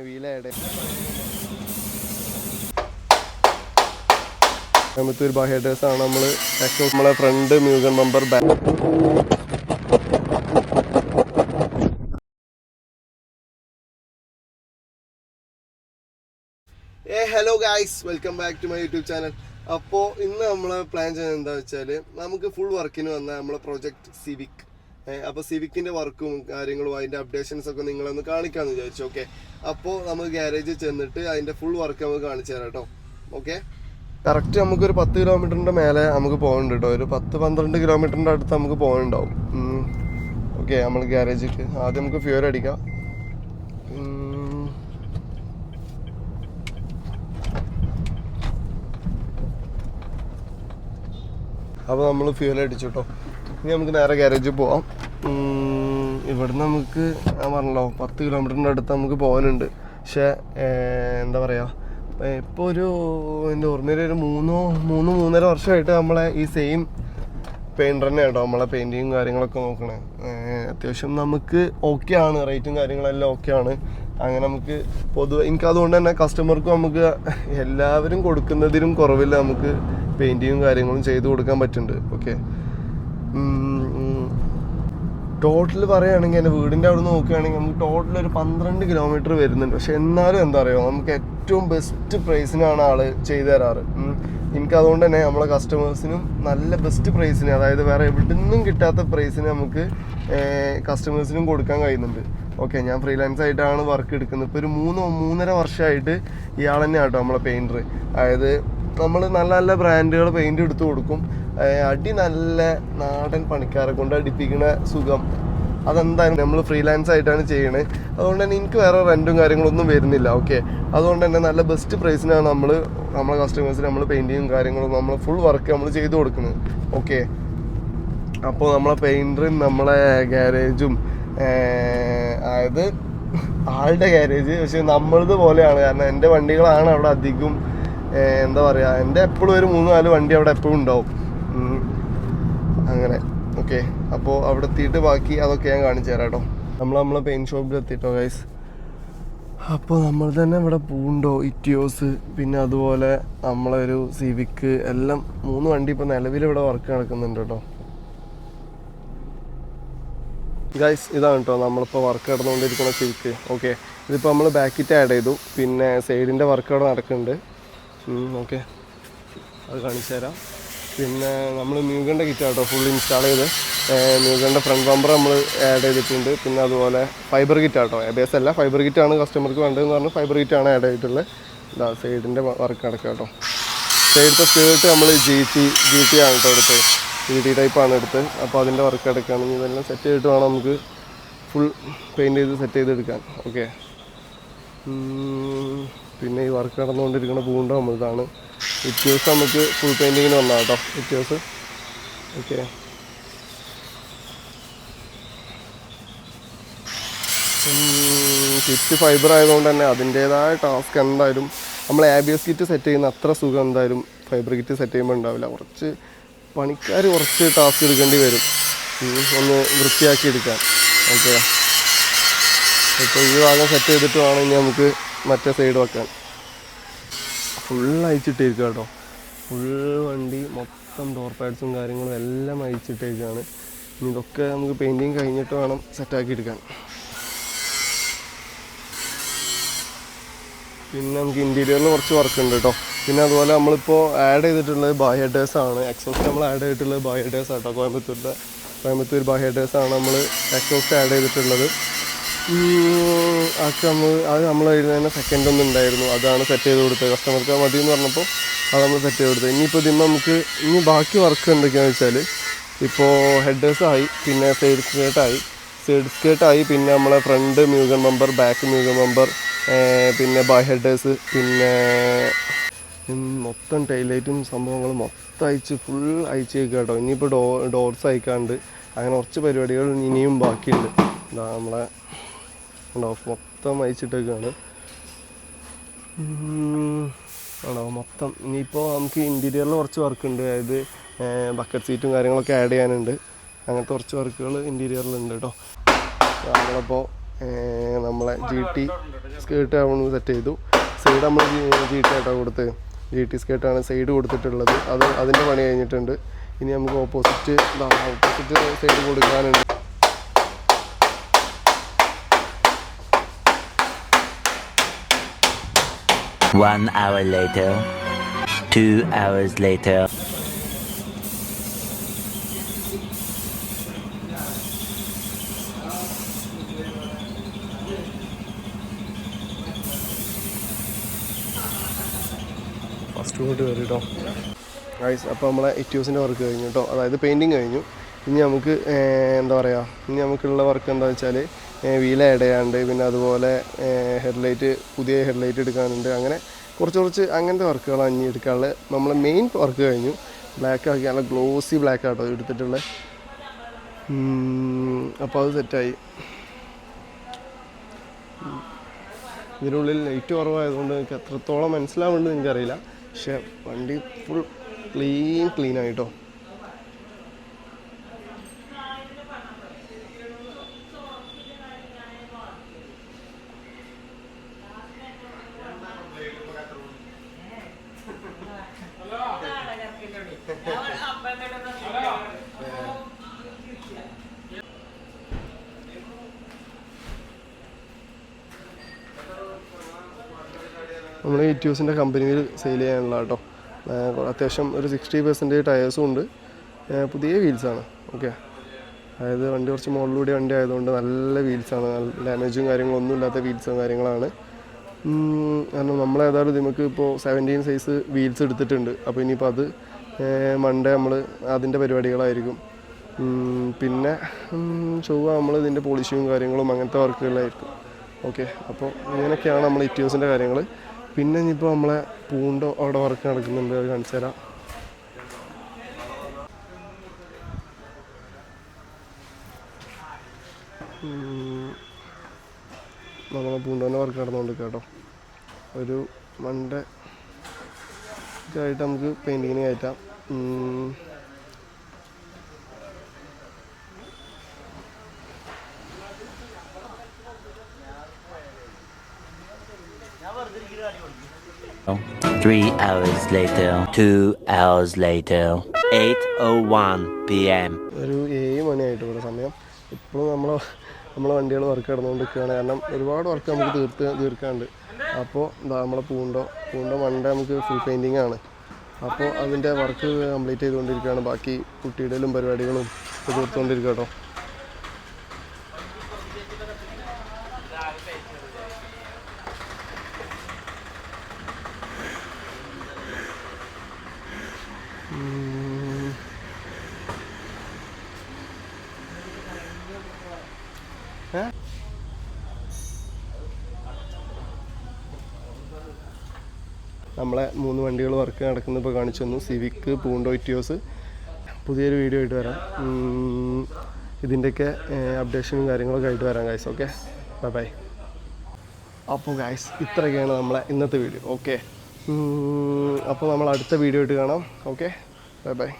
Wheel add ബാഹ്യ address ആണ് നമ്മൾ നമ്മളെ ഫ്രണ്ട് മ്യൂസിയം മെമ്പർ ബാക്ക് ഏ hello guys welcome back to my YouTube channel അപ്പോൾ ഇന്ന് നമ്മൾ പ്ലാൻ ചെയ്യുന്നത് എന്താ വെച്ചാൽ നമുക്ക് ഫുൾ വർക്കിന് വന്ന നമ്മളെ പ്രോജക്റ്റ് സിവിക് അപ്പോൾ സിവിക്കിന്റെ വർക്കും കാര്യങ്ങളും അതിന്റെ അപ്ഡേഷൻസ് ഒക്കെ നിങ്ങളൊന്ന് കാണിക്കാമെന്ന് വിചാരിച്ചു ഓക്കെ അപ്പോ നമുക്ക് ഗ്യാരേജിൽ ചെന്നിട്ട് അതിന്റെ ഫുൾ വർക്ക് നമുക്ക് കാണിച്ചു തരാം കേട്ടോ ഓക്കെ കറക്റ്റ് നമുക്കൊരു പത്ത് കിലോമീറ്ററിന്റെ മേലെ നമുക്ക് പോകണ്ട കേട്ടോ ഒരു പത്ത് പന്ത്രണ്ട് കിലോമീറ്ററിന്റെ അടുത്ത് നമുക്ക് പോകുന്നുണ്ടാവും ഓക്കെ നമ്മൾ ഗ്യാരേജിക്ക് ആദ്യം നമുക്ക് ഫ്യൂർ അടിക്കാം. അപ്പൊ അപ്പോൾ നമ്മൾ ഫ്യൂൽ അടിച്ചു കേട്ടോ ഇനി നമുക്ക് നേരെ ഗ്യാരേജിൽ പോവാം. ഇവിടെ നമുക്ക് ഞാൻ പറഞ്ഞല്ലോ പത്ത് കിലോമീറ്ററിന്റെ അടുത്ത് നമുക്ക് പോകാനുണ്ട് പക്ഷേ എന്താ പറയുക ഇപ്പോൾ ഒരു എന്റെ ഓർമ്മയിൽ ഒരു മൂന്നോ മൂന്ന് മൂന്നര വർഷമായിട്ട് നമ്മളെ ഈ സെയിം പെയിന്റർ തന്നെ കേട്ടോ നമ്മളെ പെയിന്റിങ്ങും കാര്യങ്ങളൊക്കെ നോക്കണേ. അത്യാവശ്യം നമുക്ക് ഓക്കെ ആണ് റേറ്റും കാര്യങ്ങളെല്ലാം ഓക്കെ ആണ്. അങ്ങനെ നമുക്ക് പൊതുവെ എനിക്ക് അതുകൊണ്ട് തന്നെ കസ്റ്റമർക്കും നമുക്ക് എല്ലാവരും കൊടുക്കുന്നതിനും കുറവില്ല നമുക്ക് പെയിന്റിങ്ങും കാര്യങ്ങളും ചെയ്തു കൊടുക്കാൻ പറ്റുന്നുണ്ട്. ഓക്കെ ടോട്ടൽ പറയുകയാണെങ്കിൽ എന്റെ വീടിന്റെ അവിടെ നിന്ന് നോക്കുകയാണെങ്കിൽ നമുക്ക് ടോട്ടൽ ഒരു പന്ത്രണ്ട് കിലോമീറ്റർ വരുന്നുണ്ട്. പക്ഷെ എന്നാലും എന്താ പറയുക നമുക്ക് ഏറ്റവും ബെസ്റ്റ് പ്രൈസിനാണ് ആൾ ചെയ്തു തരാറ്. എനിക്കതുകൊണ്ട് തന്നെ നമ്മളെ കസ്റ്റമേഴ്സിനും നല്ല ബെസ്റ്റ് പ്രൈസിന് അതായത് വേറെ എവിടെ നിന്നും കിട്ടാത്ത പ്രൈസിന് നമുക്ക് കസ്റ്റമേഴ്സിനും കൊടുക്കാൻ കഴിയുന്നുണ്ട്. ഓക്കെ ഞാൻ ഫ്രീലാൻസ് ആയിട്ടാണ് വർക്ക് എടുക്കുന്നത്. ഇപ്പോൾ ഒരു മൂന്ന് മൂന്നര വർഷമായിട്ട് ഇയാൾ തന്നെ ആട്ടോ നമ്മളെ പെയിന്റർ അതായത് നമ്മൾ നല്ല നല്ല ബ്രാൻഡുകൾ പെയിന്റ് എടുത്തു കൊടുക്കും. അടി നല്ല നാടൻ പണിക്കാരെ കൊണ്ട് അടിപ്പിക്കുന്ന സുഖം. അതെന്തായാലും നമ്മൾ ഫ്രീലാൻസ് ആയിട്ടാണ് ചെയ്യണത് അതുകൊണ്ട് തന്നെ എനിക്ക് വേറെ റെന്റും കാര്യങ്ങളൊന്നും വരുന്നില്ല ഓക്കെ അതുകൊണ്ട് തന്നെ നല്ല ബെസ്റ്റ് പ്രൈസിനാണ് നമ്മൾ നമ്മളെ കസ്റ്റമേഴ്സിന് നമ്മൾ പെയിന്റിങ്ങും കാര്യങ്ങളും നമ്മൾ ഫുൾ വർക്ക് നമ്മൾ ചെയ്തു കൊടുക്കുന്നത് ഓക്കെ അപ്പോൾ നമ്മളെ പെയിന്ററും നമ്മളെ ഗ്യാരേജും അതായത് ആളുടെ ഗ്യാരേജ് പക്ഷെ നമ്മളത് പോലെയാണ്. കാരണം എന്റെ വണ്ടികളാണ് അവിടെ അധികം എന്താ പറയുക എന്റെ എപ്പോഴും ഒരു മൂന്ന് നാല് വണ്ടി അവിടെ എപ്പോഴും ഉണ്ടാവും. അങ്ങനെ. ഓക്കെ അപ്പോൾ അവിടെ എത്തിയിട്ട് ബാക്കി അതൊക്കെ ഞാൻ കാണിച്ചു തരാം കേട്ടോ നമ്മൾ നമ്മളെ പെയിന്റ് ഷോപ്പിൽ എത്തിയിട്ടോ ഗൈസ് അപ്പോൾ നമ്മൾ തന്നെ ഇവിടെ പൂണ്ടോ ഇറ്റിയോസ് പിന്നെ അതുപോലെ നമ്മളൊരു സിവിക്ക് എല്ലാം മൂന്ന് വണ്ടി ഇപ്പോൾ നിലവിൽ ഇവിടെ വർക്ക് നടക്കുന്നുണ്ട് കേട്ടോ. ഗൈസ് ഇതാണ് കേട്ടോ നമ്മളിപ്പോൾ വർക്ക് നടന്നുകൊണ്ടിരിക്കുന്ന സിവിക്ക് ഓക്കെ ഇതിപ്പോൾ നമ്മൾ ബാക്കിറ്റ് ആഡ് ചെയ്തു. പിന്നെ സൈഡിന്റെ വർക്ക് അവിടെ നടക്കുന്നുണ്ട്. ഓക്കെ അത് കാണിച്ചു തരാം. പിന്നെ നമ്മൾ മ്യൂഗന്റെ കിറ്റാട്ടോ ഫുൾ ഇൻസ്റ്റാൾ ചെയ്ത്. മ്യൂഗന്റെ ഫ്രണ്ട് ബമ്പർ നമ്മൾ ആഡ് ചെയ്തിട്ടുണ്ട്. പിന്നെ അതുപോലെ ഫൈബർ കിറ്റാട്ടോ ബേസ് അല്ല ഫൈബർ കിറ്റാണ് കസ്റ്റമർക്ക് വേണ്ടതെന്ന് പറഞ്ഞ് ഫൈബർ കിറ്റാണ് ആഡ് ചെയ്തിട്ടുള്ളത്. ഇതാ സൈഡിന്റെ വർക്ക് നടക്കുക കേട്ടോ സൈഡിലത്തെ സ്കേർട്ട് നമ്മൾ ജി ടി ജി ടി ആണ് കേട്ടോ എടുത്തത്. ജി ടി ടൈപ്പാണ് എടുത്ത് അപ്പോൾ അതിന്റെ വർക്ക് എടുക്കുകയാണെങ്കിൽ ഇതെല്ലാം സെറ്റ് ചെയ്തിട്ട് വേണം നമുക്ക് ഫുൾ പെയിന്റ് ചെയ്ത് സെറ്റ് ചെയ്തെടുക്കാൻ. ഓക്കെ പിന്നെ ഈ വർക്ക് നടന്നുകൊണ്ടിരിക്കുന്ന പൂണ്ട നമ്മളിതാണ് ഇറ്റ്യൂസ് നമുക്ക് ഫുൾ പെയിന്റിങ്ങിന് വന്നാൽ കേട്ടോ ഇറ്റ്യൂസ് ഓക്കെ കിറ്റ് ഫൈബർ ആയതുകൊണ്ട് തന്നെ അതിന്റേതായ ടാസ്ക് എന്തായാലും നമ്മൾ ആബിയസ് കിറ്റ് സെറ്റ് ചെയ്യുന്ന അത്ര സുഖം എന്തായാലും ഫൈബർ കിറ്റ് സെറ്റ് ചെയ്യുമ്പോൾ ഉണ്ടാവില്ല. കുറച്ച് പണിക്കാർ കുറച്ച് ടാസ്ക് എടുക്കേണ്ടി വരും. ഒന്ന് വൃത്തിയാക്കി എടുക്കാൻ. ഓക്കെ ഇപ്പോൾ ഈ ഭാഗം സെറ്റ് ചെയ്തിട്ട് വേണം ഇനി നമുക്ക് മറ്റേ സൈഡ് വെക്കാൻ. ഫുൾ അയച്ചിട്ടിരിക്കുക കേട്ടോ. ഫുൾ വണ്ടി മൊത്തം ഡോർ പാഡ്സും കാര്യങ്ങളും എല്ലാം അയച്ചിട്ടിരിക്കുകയാണ് ഇനി ഇതൊക്കെ നമുക്ക് പെയിന്റിങ് കഴിഞ്ഞിട്ട് വേണം സെറ്റാക്കി എടുക്കാൻ. പിന്നെ നമുക്ക് ഇന്റീരിയറിൽ കുറച്ച് വർക്ക് ഉണ്ട് കേട്ടോ. പിന്നെ അതുപോലെ നമ്മളിപ്പോൾ ആഡ് ചെയ്തിട്ടുള്ളത് ബാഹ്യഡേഴ്സ് ആണ്. എക്സോസ്റ്റ് നമ്മൾ ആഡ് ചെയ്തിട്ടുള്ളത് ബാഹ്യഡേഴ്സ് ആട്ടോ. കോയമ്പത്തൂരിലെ കോയമ്പത്തൂർ ബാഹ്യഡേഴ്സ് ആണ് നമ്മൾ എക്സോസ്റ്റ് ആഡ് ചെയ്തിട്ടുള്ളത്. അതൊക്കെ നമ്മൾ അത് നമ്മൾ എഴുതുന്ന സെക്കൻഡ് ഒന്നും ഉണ്ടായിരുന്നു. അതാണ് സെറ്റ് ചെയ്ത് കൊടുത്തത്. കസ്റ്റമർക്ക് മതി എന്ന് പറഞ്ഞപ്പോൾ അത് നമ്മൾ സെറ്റ് ചെയ്ത് കൊടുത്തത്. ഇനിയിപ്പോൾ ഇതിന് നമുക്ക് ഇനി ബാക്കി വർക്ക് എന്തൊക്കെയാണെന്ന് വെച്ചാൽ ഇപ്പോൾ ഹെഡേഴ്സ് ആയി പിന്നെ സൈഡ് സ്കേർട്ടായി സൈഡ് സ്കേർട്ടായി പിന്നെ നമ്മളെ front Mugen bumper back Mugen bumper പിന്നെ ബൈ ഹെഡേഴ്സ് പിന്നെ മൊത്തം ടൈലൈറ്റും സംഭവങ്ങളും മൊത്തം അയച്ച് ഫുൾ അയച്ച് വെക്കുക കേട്ടോ. ഇനിയിപ്പോൾ ഡോ ഡോർസ് അയക്കാണ്ട് അങ്ങനെ കുറച്ച് പരിപാടികൾ ഇനിയും ബാക്കിയുണ്ട്. നമ്മളെ ഉണ്ടോ മൊത്തം അയച്ചിട്ടൊക്കെയാണ് ആണോ മൊത്തം. ഇനിയിപ്പോൾ നമുക്ക് ഇന്റീരിയറിൽ കുറച്ച് വർക്ക് ഉണ്ട്. അതായത് ബക്കറ്റ് സീറ്റും കാര്യങ്ങളൊക്കെ ആഡ് ചെയ്യാനുണ്ട്. അങ്ങനത്തെ കുറച്ച് വർക്കുകൾ ഇന്റീരിയറിലുണ്ട് കേട്ടോ നമ്മളിപ്പോൾ നമ്മളെ ജി ടി സ്കേർട്ട് നമ്മൾ സെറ്റ് ചെയ്തു. സൈഡ് നമ്മൾ ജി ടി ആയിട്ടാണ് കൊടുത്ത്. ജി ടി സ്കേർട്ടാണ് സൈഡ് കൊടുത്തിട്ടുള്ളത്. അത് അതിന്റെ പണി കഴിഞ്ഞിട്ടുണ്ട്. ഇനി നമുക്ക് ഓപ്പോസിറ്റ് ഓപ്പോസിറ്റ് സൈഡ് കൊടുക്കാനുണ്ട്. One hour later. Two hours later. First ഇങ്ങോട്ട് കയറി കേട്ടോ ഗൈസ് അപ്പോൾ നമ്മളെ ഇറ്റ്യൂസിന്റെ വർക്ക് കഴിഞ്ഞു കേട്ടോ അതായത് പെയിന്റിങ് കഴിഞ്ഞു ഇനി നമുക്ക് എന്താ പറയുക ഇനി നമുക്കുള്ള വർക്ക് എന്താ വെച്ചാൽ വീല ചെയ്യാണ്ട് പിന്നെ അതുപോലെ ഹെഡ്ലൈറ്റ് പുതിയ ഹെഡ്ലൈറ്റ് എടുക്കാനുണ്ട്. അങ്ങനെ കുറച്ച് കുറച്ച് അങ്ങനത്തെ വർക്കുകളാണ് ഇനി എടുക്കാനുള്ളത് നമ്മൾ മെയിൻ വർക്ക് കഴിഞ്ഞു. ബ്ലാക്ക് ആക്കി നല്ല ഗ്ലോസി ബ്ലാക്ക് ആട്ടോ എടുത്തിട്ടുള്ളത് അപ്പോൾ അത് സെറ്റായി. ഇതിനുള്ളിൽ ലൈറ്റ് കുറവായതുകൊണ്ട് എനിക്ക് എത്രത്തോളം മനസ്സിലാവുന്നുണ്ട് എനിക്കറിയില്ല. പക്ഷെ വണ്ടി ഫുൾ ക്ലീൻ ക്ലീൻ ആയിട്ടോ. നമ്മൾ ഇറ്റ്യൂസിന്റെ കമ്പനിയിൽ സെയിൽ ചെയ്യാനുള്ള കേട്ടോ അത്യാവശ്യം ഒരു സിക്സ്റ്റി പെർസെന്റേജ് ടയേഴ്സും ഉണ്ട്. പുതിയ വീൽസാണ് ഓക്കെ അതായത് വണ്ടി കുറച്ച് മുകളിലൂടെ വണ്ടി ആയതുകൊണ്ട് നല്ല വീൽസാണ് ഡാമേജും കാര്യങ്ങളൊന്നും ഇല്ലാത്ത വീൽസും കാര്യങ്ങളാണ്. കാരണം നമ്മൾ ഏതായാലും നമുക്ക് ഇപ്പോൾ സെവന്റീൻ സൈസ് വീൽസ് എടുത്തിട്ടുണ്ട്. അപ്പോൾ ഇനിയിപ്പോൾ അത് മൺഡേ നമ്മൾ അതിന്റെ പരിപാടികളായിരിക്കും. പിന്നെ ചൊവ്വ നമ്മൾ ഇതിന്റെ പോളിഷിങ്ങും കാര്യങ്ങളും അങ്ങനത്തെ വർക്കുകളായിരിക്കും ഓക്കെ അപ്പോൾ ഇങ്ങനെയൊക്കെയാണ് നമ്മൾ ഇറ്റ്യൂസിന്റെ കാര്യങ്ങൾ പിന്നെ ഇനിയിപ്പോൾ നമ്മളെ പൂണ്ടോ അവിടെ വർക്ക് നടക്കുന്നുണ്ട് അത് കാണിച്ചു തരാം. നമ്മളെ പൂണ്ടോന്റെ വർക്ക് നടന്നുകൊണ്ട് കേട്ടോ. ഒരു മൺഡേ ആയിട്ട് നമുക്ക് പെയിന്റിങ്ങിന് കയറ്റാം. Three hours later. Two hours later. 8.01 p.m. ഒരു ഏഴ് മണിയായിട്ട് ഇവിടെ സമയം. ഇപ്പോഴും നമ്മൾ നമ്മളെ വണ്ടികൾ വർക്ക് കിടന്നുകൊണ്ടിരിക്കുകയാണ് കാരണം ഒരുപാട് വർക്ക് നമുക്ക് തീർത്ത് തീർക്കാണ്ട് അപ്പോൾ എന്താ നമ്മളെ പൂണ്ടോ പൂണ്ടോ വണ്ട നമുക്ക് ഫുൾ പെയിന്റിങ് ആണ്. അപ്പോൾ അതിന്റെ വർക്ക് കംപ്ലീറ്റ് ചെയ്തുകൊണ്ടിരിക്കുകയാണ്. ബാക്കി കുട്ടിയുടെയും പരിപാടികളും തീർത്തുകൊണ്ടിരിക്കുക കേട്ടോ. നമ്മളെ മൂന്ന് വണ്ടികൾ വർക്ക് നടക്കുന്ന ഇപ്പോൾ കാണിച്ചു തന്നു. സിവിക്ക് പൂണ്ടോ ഇറ്റിയോസ് പുതിയൊരു വീഡിയോ ആയിട്ട് വരാം. ഇതിന്റെയൊക്കെ അപ്ഡേഷനും കാര്യങ്ങളൊക്കെ ആയിട്ട് വരാം ഗൈസ് ഓക്കെ ബൈ ബൈ അപ്പോൾ ഗൈസ് ഇത്രയൊക്കെയാണ് നമ്മളെ ഇന്നത്തെ വീഡിയോ ഓക്കെ അപ്പോൾ നമ്മൾ അടുത്ത വീഡിയോ ആയിട്ട് കാണാം. Okay bye by